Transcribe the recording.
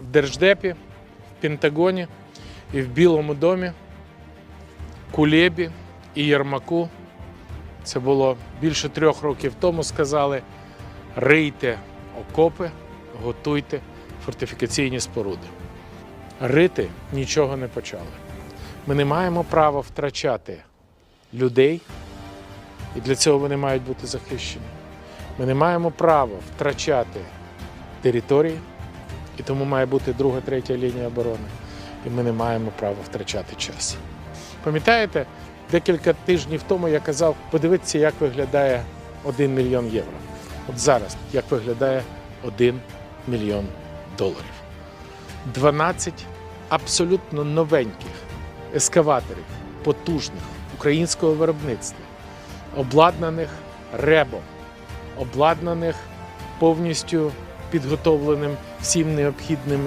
в Держдепі, в Пентагоні і в Білому домі, Кулебі і Єрмаку. Це було більше трьох років тому. Сказали: рийте окопи, готуйте фортифікаційні споруди. Рити нічого не почали. Ми не маємо права втрачати людей, і для цього вони мають бути захищені. Ми не маємо права втрачати території, і тому має бути друга, третя лінія оборони. І ми не маємо права втрачати час. Пам'ятаєте, декілька тижнів тому я казав, подивіться, як виглядає 1 мільйон євро. От зараз, як виглядає 1 мільйон доларів. 12 абсолютно новеньких ескаваторів, потужних українського виробництва, обладнаних ребом, обладнаних повністю підготовленим всім необхідним